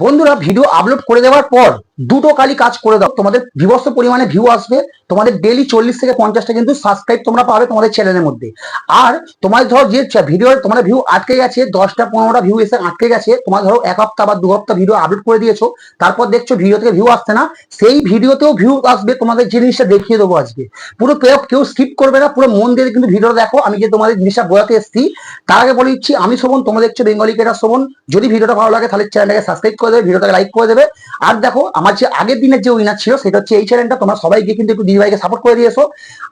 বন্ধুরা video upload করে দেওয়ার পর দুটো কালি কাজ করে দাও। তোমাদের বিভস্ত পরিমাণে ভিউ আসবে। তোমাদের ডেলি চল্লিশ থেকে পঞ্চাশটা কিন্তু সাবস্ক্রাইব তোমরা পাবে তোমাদের চ্যানেলের মধ্যে। আর তোমার ধরো যে ভিডিও তোমাদের ভিউ আটকে গেছে, দশটা পনেরোটা ভিউ এসে আটকে গেছে, তোমার ধরো এক সপ্তাহ বা দু সপ্তাহ ভিডিও আপলোড করে দিয়েছ, তারপর দেখছ ভিডিও থেকে ভিউ আসছে না, সেই ভিডিওতেও ভিউ আসবে তোমাদের জিনিসটা দেখিয়ে দেবো আজকে। পুরো কেউ কেউ স্কিপ করবে না, পুরো মন দিয়ে কিন্তু ভিডিওটা দেখো। আমি যে তোমাদের জিনিসটা বোঝাতে এসেছি, তার আগে বলে দিচ্ছি, আমি শোভন, তোমরা দেখছ বেঙ্গলি কেটার শোভন। যদি ভিডিওটা ভালো লাগে তাহলে চ্যানেলটাকে সাবস্ক্রাইব করে দেবে ভিডিওটাকে লাইক করে দেবে। আর দেখো আমার যে আগের দিনের যে উইনার ছিল, সেটা হচ্ছে এই চ্যানেলটা তোমরা সবাই গিয়ে কিন্তু একটু দিদিভাইকে সাপোর্ট করে দিয়েছ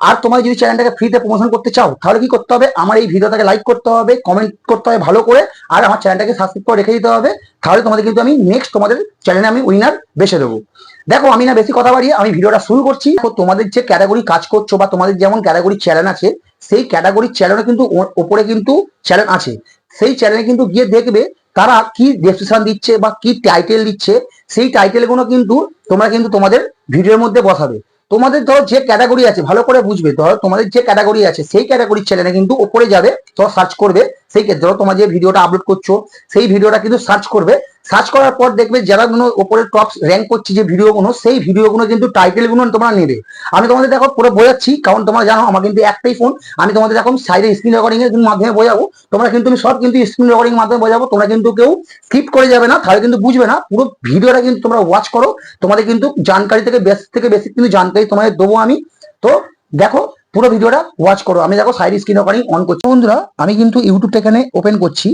আর তোমার যদি চ্যানেলটাকে ফ্রিতে প্রমোশন করতে চাও, তাহলে কি করতে হবে? আমার এই ভিডিওটাকে লাইক করতে হবে কমেন্ট করতে হবে ভালো করে, আর আমার চ্যানেলটাকে সাবস্ক্রাইব করে রেখে দিতে হবে। তাহলে তোমাদের কিন্তু আমি নেক্সট তোমাদের চ্যানেলে আমি উইনার বেছে দেবো। দেখো, আমি না বেশি কথা বাড়িয়ে আমি ভিডিওটা শুরু করছি। তো তোমাদের যে ক্যাটাগরি কাজ করছ বা তোমাদের যেমন ক্যাটাগরি চ্যানেল আছে, সেই ক্যাটাগরি চ্যানেলে কিন্তু ওপরে কিন্তু চ্যানেল আছে। সেই চ্যানেলে কিন্তু গিয়ে দেখবে তারা কি ডেসক্রিপশন দিচ্ছে বা কি টাইটেল দিচ্ছে, সেই টাইটেলগুলো কিন্তু তোমরা কিন্তু তোমাদের ভিডিওর মধ্যে বসাবে। তোমাদের ধরো যে ক্যাটাগরি আছে, ভালো করে বুঝবে, ধরো তোমাদের যে ক্যাটাগরি আছে, সেই ক্যাটাগরির চ্যানেলে কিন্তু ওপরে যাবে তো সার্চ করবে, সেই ক্ষেত্রে ধরো তোমার যে ভিডিওটা আপলোড করছ, সেই ভিডিওটা কিন্তু সার্চ করবে সার্চ করার পর দেখবে যারা গুলো ওপরে টপ র্যাঙ্ক করছে যে ভিডিওগুলো, সেই ভিডিওগুলো কিন্তু টাইটেলগুলো তোমরা নেবে। আমি তোমাদের দেখো পুরো বোঝাচ্ছি, কারণ তোমরা জানো আমার কিন্তু একটাই ফোন আমি তোমাদের এখন সাইডে স্ক্রিন রেকর্ডিং এর মাধ্যমে বোঝাবো। তোমরা কিন্তু আমি সব কিন্তু স্ক্রিন রেকর্ডিং এর মাধ্যমে বোঝাবো। তোমরা কিন্তু কেউ স্কিপ করে যাবে না, তাহলে কিন্তু বুঝবে না। পুরো ভিডিওটা কিন্তু তোমরা ওয়াচ করো। তোমাদের কিন্তু জানকারি থেকে বেশি থেকে বেশি কিন্তু জানকারি তোমাদের দেবো আমি। তো দেখো, পুরো ভিডিওটা ওয়াচ করো। আমি দেখো সাইড স্ক্রিন রেকর্ডিং অন করছি। বন্ধুরা, আমি কিন্তু ইউটিউবটা এখানে ওপেন করছি।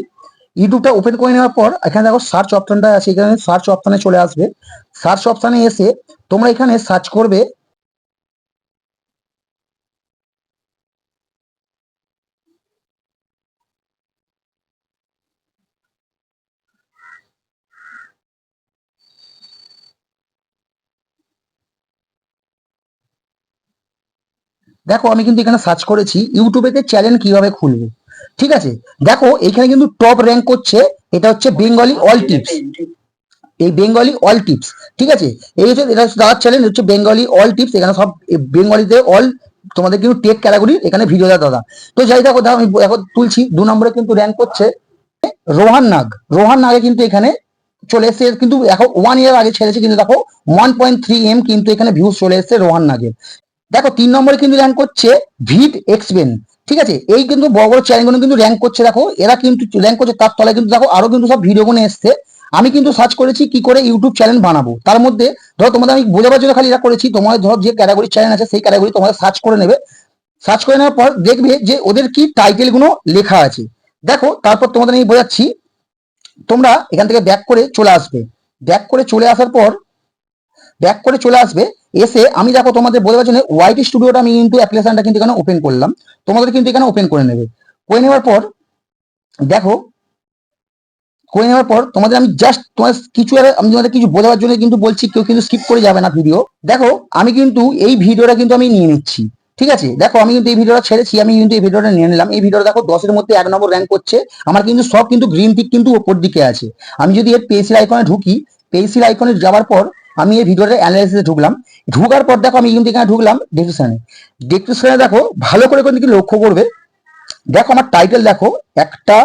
ইউটিউবটা ওপেন করে নেওয়ার পর, এখানে দেখো সার্চ অপশনটা আছে, এখানে সার্চ অপশনে চলে আসবে। সার্চ অপশনে এসে তোমরা এখানে সার্চ করবে, দেখো আমি কিন্তু এখানে সার্চ করেছি ইউটিউবেতে চ্যানেল কীভাবে খুলবো? ঠিক আছে? দেখো এখানে কিন্তু টপ র্যাঙ্ক করছে এটা হচ্ছে বেঙ্গলি অল টিপস এই বেঙ্গলি অল টিপস ঠিক আছে? এই হচ্ছে এটা হচ্ছে দাদার চ্যানেল হচ্ছে বেঙ্গলি অল টিপস এখানে সব বেঙ্গলিতে অল তোমাদের কিন্তু টেক ক্যাটাগরি এখানে ভিডিও দেয় দাদা। তো যাই দেখো দেখো আমি এখন তুলছি দু নম্বরে কিন্তু র্যাঙ্ক করছে রোহান নাগ রোহান নাগে কিন্তু এখানে চলে এসেছে কিন্তু এখন ওয়ান ইয়ার আগে ছেড়েছে কিন্তু দেখো ওয়ান পয়েন্ট থ্রি এম কিন্তু এখানে ভিউজ চলে এসেছে রোহান নাগের দেখো তিন নম্বরে কিন্তু র্যাঙ্ক করছে ভিড এক্সপেন ঠিক আছে? এই কিন্তু বড় বড় চ্যানেলগুলো কিন্তু র্যাঙ্ক করছে দেখো। এরা কিন্তু র্যাঙ্ক করছে, তার তলায় কিন্তু দেখো আরও কিন্তু সব ভিডিওগুলো এসছে। আমি কিন্তু সার্চ করেছি কি করে ইউটিউব চ্যানেল বানাবো। তার মধ্যে ধরো তোমাদের আমি বোঝাবার জন্য খালি এটা করেছি, তোমাদের ধরো যে ক্যাটাগরি চ্যানেল আছে সেই ক্যাটাগরি তোমাদের সার্চ করে নেবে। সার্চ করে নেওয়ার পর দেখবে যে ওদের কি টাইটেলগুলো লেখা আছে। দেখো, তারপর তোমাদের আমি বোঝাচ্ছি। তোমরা এখান থেকে ব্যাক করে চলে আসবে। ব্যাক করে চলে আসার পর ব্যাক করে চলে আসবে। এসে আমি দেখো তোমাদের বোঝাবার জন্য ওয়াইটি স্টুডিওটা আমি কিন্তু অ্যাপ্লিকেশনটা কিন্তু এখানে ওপেন করলাম। তোমাদের কিন্তু এখানে ওপেন করে নেবে। করে নেওয়ার পর, দেখো, করে নেওয়ার পর তোমাদের আমি জাস্ট তোমার কিছু আমি তোমাদের কিছু বোঝাবার জন্য কিন্তু বলছি, কেউ কিন্তু স্কিপ করে যাবে না ভিডিও দেখো, আমি কিন্তু এই ভিডিওটা কিন্তু আমি নিয়ে নিচ্ছি। ঠিক আছে? দেখো, আমি কিন্তু এই ভিডিওটা ছেড়েছি, আমি কিন্তু এই ভিডিওটা নিয়ে নিলাম। এই ভিডিওটা দেখো, দশের মধ্যে এক নম্বর র্যাঙ্ক করছে। আমার কিন্তু সব কিন্তু গ্রিন টিক কিন্তু ওপর দিকে আছে। আমি যদি এর পেন্সিল আইকনে ঢুকি, পেন্সিল আইকনে যাওয়ার পর আমি এই ভিডিওটা অ্যানালাইসিসে ঢুকলাম। ঢুকার পর দেখো আমি কিন্তু এখানে ঢুকলাম ডেসক্রিপশনে ডেসক্রিপশনে দেখো, ভালো করে কিন্তু লক্ষ্য করবে। দেখো আমার টাইটেল দেখো, একটা,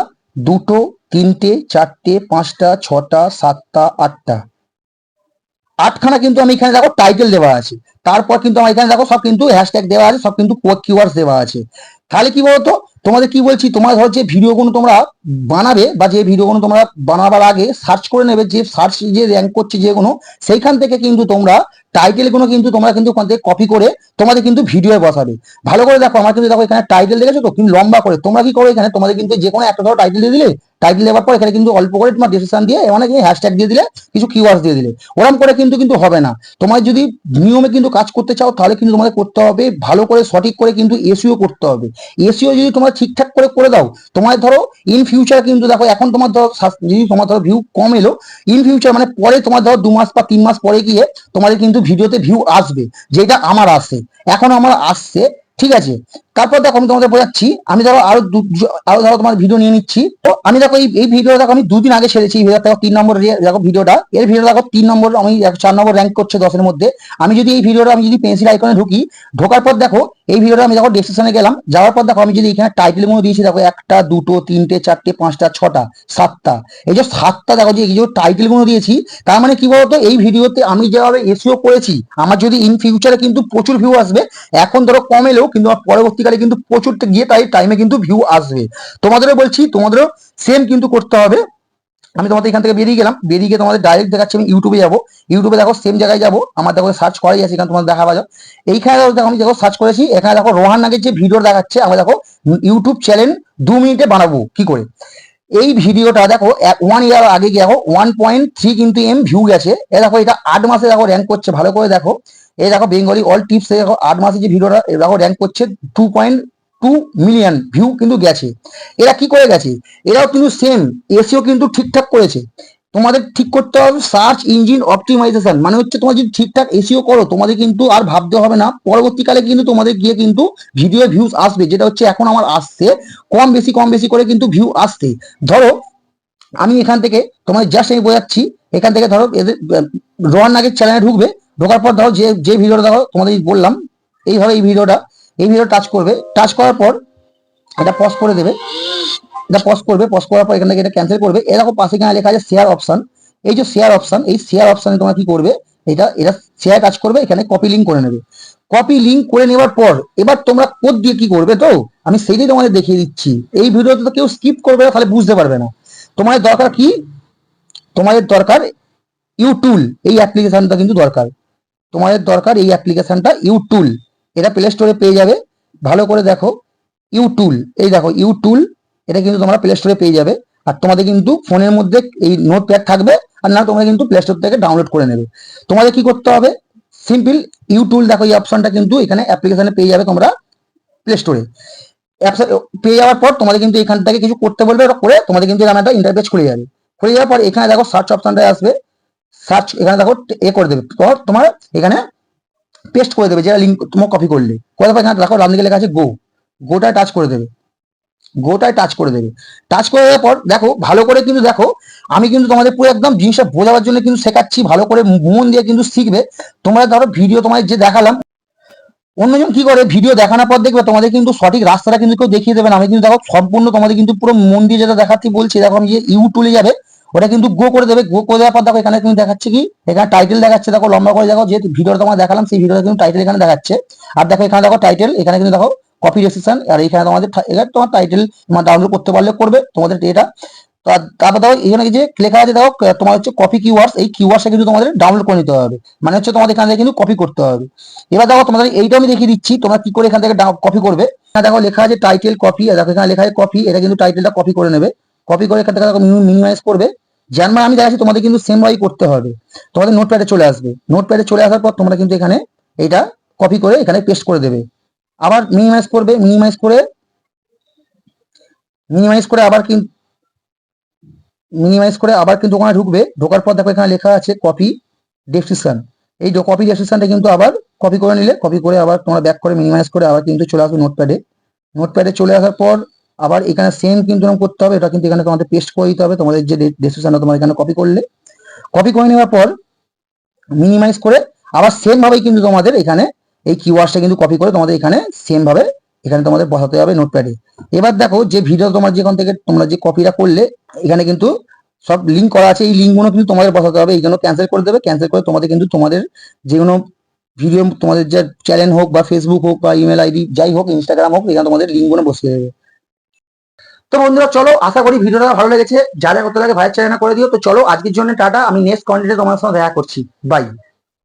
দুটো, তিনটে, চারটে, পাঁচটা, ছটা, সাতটা, আটটা। আটখানা কিন্তু আমি এখানে দেখো টাইটেল দেওয়া আছে। তারপর কিন্তু আমার এখানে দেখো সব কিন্তু হ্যাশট্যাগ দেওয়া আছে, সব কিন্তু কিওয়ার্ডস দেওয়া আছে। তাহলে কি বলতো? তোমাদের কি বলছি? তোমরা ধরো যে ভিডিওগুলো তোমরা বানাবে বা যে ভিডিওগুলো তোমরা বানাবার আগে সার্চ করে নেবে, যে সার্চ যে র্যাঙ্ক করছে যে কোনো, সেইখান থেকে কিন্তু তোমরা টাইটেলগুলো কিন্তু তোমরা কিন্তু ওখান থেকে কপি করে তোমাদের কিন্তু ভিডিও বসাবে। ভালো করে দেখো, আমার কিন্তু দেখো এখানে টাইটেল দেখেছ তো? কিন্তু লম্বা করে। তোমরা কি করো এখানে? তোমাদের কিন্তু যে কোনো একটা ধরো টাইটেল দিয়ে দিলে টাইটেল দেওয়ার পর এখানে কিন্তু অল্প করে তোমার ডিসক্রিপশন দিয়ে অনেক হ্যাশট্যাগ দিয়ে দিলে, কিছু কিওয়ার্ড দিয়ে দিলে। ওরকম করে কিন্তু কিন্তু হবে না। তোমার যদি নিয়মে কিন্তু কাজ করতে চাও, তাহলে কিন্তু তোমাকে করতে হবে ভালো করে, সঠিক করে কিন্তু এসিও করতে হবে। এসিও যদি তোমার ঠিকঠাক করে করে দাও তোমার ধরো ইন ফিউচার কিন্তু দেখো, এখন তোমার ধরো যদি তোমার ধরো ভিউ কম এলো ইন ফিউচার মানে পরে তোমার ধরো দু মাস বা তিন মাস পরে গিয়ে তোমাদের কিন্তু ভিডিওতে ভিউ আসবে, যেটা আমার আসে। এখন আমার আসছে ঠিক আছে? তারপর দেখো আমি তোমাদের বোঝাচ্ছি, আমি ধরো আরও আরও ধরো তোমার ভিডিও নিয়ে নিচ্ছি। তো আমি দেখো এই ভিডিও দেখো আমি দুদিন আগে ছেড়েছি, এই ভিডিও দেখো তিন নম্বর দেখো ভিডিওটা এর ভিডিও দেখো তিন নম্বর, আমি চার নম্বর র্যাঙ্ক করছে দশের মধ্যে। আমি যদি এই ভিডিওটা আমি যদি পেন্সিল আইকনে ঢুকি, ঢোকার পর দেখো, এই ভিডিওটা আমি দেখো ডেসক্রিপশনে গেলাম। যাওয়ার পর দেখো আমি যদি এখানে টাইটেল মনে দিয়েছি, দেখো একটা, দুটো, তিনটে, চারটে, পাঁচটা, ছটা, সাতটা। এই যে সাতটা দেখো যে, এই যে টাইটেলগুলো দিয়েছি, তার মানে কি বলতো? এই ভিডিওতে আমি যেভাবে এসিও করেছি, আমার যদি ইন ফিউচারে কিন্তু প্রচুর ভিউ আসবে, এখন ধরো কম এলেও কিন্তু আমার পরবর্তীকালে কিন্তু প্রচুর গিয়ে তাই টাইমে কিন্তু ভিউ আসবে। তোমাদেরও বলছি, তোমাদেরও সেম কিন্তু করতে হবে। আমি তোমাদের এখান থেকে বেরিয়ে গেলাম, বেরিয়ে গিয়ে তোমাদের ডাইরেক্ট দেখাচ্ছি, আমি ইউটিউবে যাব। ইউটিউবে দেখো সেম জায়গায় যাব, আমার দেখো সার্চ করাই আছে, এখানে তোমাদের দেখা পাওয়া এইখানে দেখো আমি দেখো সার্চ করেছি, এখানে দেখো রোহান নাগের যে ভিডিও দেখাচ্ছে, আমরা দেখো ইউটিউব চ্যানেল দু মিনিটে বানাবো, কি করে? এই ভিডিওটা দেখো ওয়ান ইয়ার আগে দেখো ওয়ান পয়েন্ট থ্রি কিন্তু এম ভিউ গেছে। এ দেখো, এটা আট মাসে দেখো র্যাঙ্ক করছে, ভালো করে দেখো। এই দেখো বেঙ্গলি অল টিপস দেখো আট মাসে যে ভিডিওটা দেখো র্যাঙ্ক করছে two point two million view কিন্তু গেছে। এরা কি করে গেছে? এরাও কিন্তু সেম এসিও কিন্তু ঠিকঠাক করেছে। তোমাদের ঠিক করতে হবে সার্চ ইঞ্জিন অপটিমাইজেশন মানে হচ্ছে তোমার যদি ঠিকঠাক এসিও করো, তোমাদের কিন্তু আর ভাবতে হবে না। পরবর্তীকালে কিন্তু তোমাদের গিয়ে কিন্তু ভিডিও ভিউজ আসবে, যেটা হচ্ছে এখন আমার আসছে, কম বেশি কম বেশি করে কিন্তু ভিউ আসছে। ধরো, আমি এখান থেকে তোমার জাস্ট আমি বোঝাচ্ছি, এখান থেকে ধরো, এদের রোহান নাগের চ্যানেলে ঢুকবে ঢোকার পর ধরো যে যে ভিডিওটা দেখো তোমাদের বললাম, এইভাবে এই ভিডিওটা এই ভিডিও টাচ করবে। টাচ করার পর এটা পজ করে দেবে। এটা পজ করবে পজ করার পর এখান থেকে এটা ক্যান্সেল করবে। এরকম পাশে এখানে লেখা আছে শেয়ার অপশন এই যে শেয়ার অপশন এই শেয়ার অপশনে তোমরা কি করবে, এটা এটা শেয়ার কাজ করবে, এখানে কপি লিঙ্ক করে নেবে। কপি লিঙ্ক করে নেবার পর, এবার তোমরা কোড দিয়ে কি করবে তো? আমি সেইটাই তোমাদের দেখিয়ে দিচ্ছি। এই ভিডিওতে তো কেউ স্কিপ করবে না, তাহলে বুঝতে পারবে না। তোমাদের দরকার কি? তোমাদের দরকার ইউটুল এই অ্যাপ্লিকেশনটা কিন্তু দরকার। তোমাদের দরকার এই অ্যাপ্লিকেশনটা ইউটুল এটা প্লে স্টোরে পেয়ে যাবে। ভালো করে দেখো ইউটুল এই দেখো ইউটুল এটা কিন্তু তোমরা প্লে স্টোরে পেয়ে যাবে। আর তোমাদের কিন্তু ফোনের মধ্যে এই নোট প্যাড থাকবে, আর না তোমরা কিন্তু প্লে স্টোর থেকে ডাউনলোড করে নেবে। তোমাদের কি করতে হবে? সিম্পল ইউটুল দেখো, এই অপশনটা কিন্তু এখানে অ্যাপ্লিকেশনে পেয়ে যাবে তোমরা প্লে স্টোরে পেয়ে যাওয়ার পর তোমাদের কিন্তু এখান থেকে কিছু করতে বলবে করে তোমাদের কিন্তু এখানে একটা ইন্টারফেস খুলে যাবে। খুলে যাওয়ার পর এখানে দেখো সার্চ অপশনটা আসবে। সার্চ এখানে দেখো, এ করে দেবে। তোমার এখানে পেস্ট করে দেবে, যেটা লিঙ্ক তোমার কপি করলে। করে দেবে এখানে দেখো ডান দিকে লেখা আছে গো গোটায় টাচ করে দেবে। গোটায় টাচ করে দেবে। টাচ করে দেওয়ার পর, দেখো, ভালো করে কিন্তু দেখো, আমি কিন্তু তোমাদের পুরো একদম জিনিসটা বোঝাবার জন্য কিন্তু শেখাচ্ছি, ভালো করে মন দিয়ে কিন্তু শিখবে। তোমরা ধরো ভিডিও তোমাদের যে দেখালাম, অন্যজন কি করে ভিডিও দেখানোর পর দেখবে, তোমাদের কিন্তু সঠিক রাস্তাটা কিন্তু কেউ দেখিয়ে দেবে না। আমি কিন্তু দেখো, সম্পূর্ণ তোমাদের কিন্তু পুরো মন দিয়ে যেটা দেখাচ্ছি বলছি, দেখো, আমি যে ইউটুলে যাবে ওটা কিন্তু গো করে দেবে। গো করে দেওয়ার পর দেখো এখানে কিন্তু দেখাচ্ছে কি? এখানে টাইটেল দেখাচ্ছে, দেখো লম্বা করে দেখো, যেহেতু ভিডিওটা তোমার দেখালাম, সেই ভিডিওটা কিন্তু টাইটেল এখানে দেখাচ্ছে। আর দেখো এখানে দেখো টাইটেল এখানে কিন্তু দেখো কপি রেজিস্ট্রেশন আর এখানে তোমাদের এখানে তোমার টাইটেল তোমার ডাউনলোড করতে পারলে করবে তোমাদের এটা তারপর দেখো এখানে যে লেখা আছে দেখো তোমার হচ্ছে কপি কিওয়ার্ডস এই কিওয়ার্ডসটা কিন্তু তোমাদের ডাউনলোড করে নিতে হবে। মানে হচ্ছে তোমাদের এখান থেকে কিন্তু কপি করতে হবে। এবার দেখো তোমাদের এইটা আমি দেখিয়ে দিচ্ছি, তোমরা কি করে এখান থেকে কপি করবে। দেখো লেখা আছে টাইটেল কপি দেখো এখানে লেখা আছে কপি এটা কিন্তু টাইটেলটা কপি করে নেবে। কপি করে এখান থেকে মিনিমাইজ করবে। যেমন আমি দেখাচ্ছি তোমাদের কিন্তু সেম ওয়াই করতে হবে। তোমাদের নোটপ্যাডে চলে আসবে। নোটপ্যাডে চলে আসার পর তোমরা কিন্তু এখানে এটা কপি করে এখানে পেস্ট করে দেবে। আবার মিনিমাইজ করবে মিনিমাইজ করে মিনিমাইজ করে আবার কিন্তু মিনিমাইজ করে আবার কিন্তু ওখানে ঢুকবে। ঢোকার পর দেখো এখানে লেখা আছে কপি ডেসক্রিপশন এই কপি ডেসক্রিপশনটা কিন্তু আবার কপি করে নিলে কপি করে আবার তোমরা ব্যাক করে মিনিমাইজ করে আবার কিন্তু চলে আসবে নোটপ্যাডে নোটপ্যাডে চলে আসার পর আবার এখানে সেম কিন্তু করতে হবে, এটা কিন্তু এখানে তোমাদের পেস্ট করে দিতে হবে, তোমাদের যে ডেসক্রিপশনটা তোমার এখানে কপি করলে। কপি করে নেওয়ার পর মিনিমাইজ করে আবার সেম ভাবেই কিন্তু তোমাদের এখানে এই কিওয়ার্ডসটা কিন্তু কপি করে তোমাদের এখানে সেম ভাবে এখানে তোমাদের বসাতে হবে নোটপ্যাডে এবার দেখো যে ভিডিও তোমার যেখান থেকে তোমরা যে কপিটা করলে, এখানে কিন্তু সব লিঙ্ক করা আছে, এই লিঙ্কগুলো কিন্তু তোমাদের বসাতে হবে এইগুলো ক্যান্সেল করে দেবে ক্যান্সেল করে তোমাদের কিন্তু তোমাদের যে কোনো ভিডিও তোমাদের যে চ্যানেল হোক বা ফেসবুক হোক বা ইমেল আইডি যাই হোক ইনস্টাগ্রাম হোক, এখানে তোমাদের লিঙ্কগুলো বসিয়ে দেবে। তো বন্ধুরা, চলো, আশা করি ভিডিওটা ভালো লেগেছে। যারা কত লাগে ভাইয়ের চ্যানেল করে দিও। তো চলো, আজকের জন্য টাটা। আমি নেক্সট কন্টেন্টে তোমার সঙ্গে দেখা করছি। বাই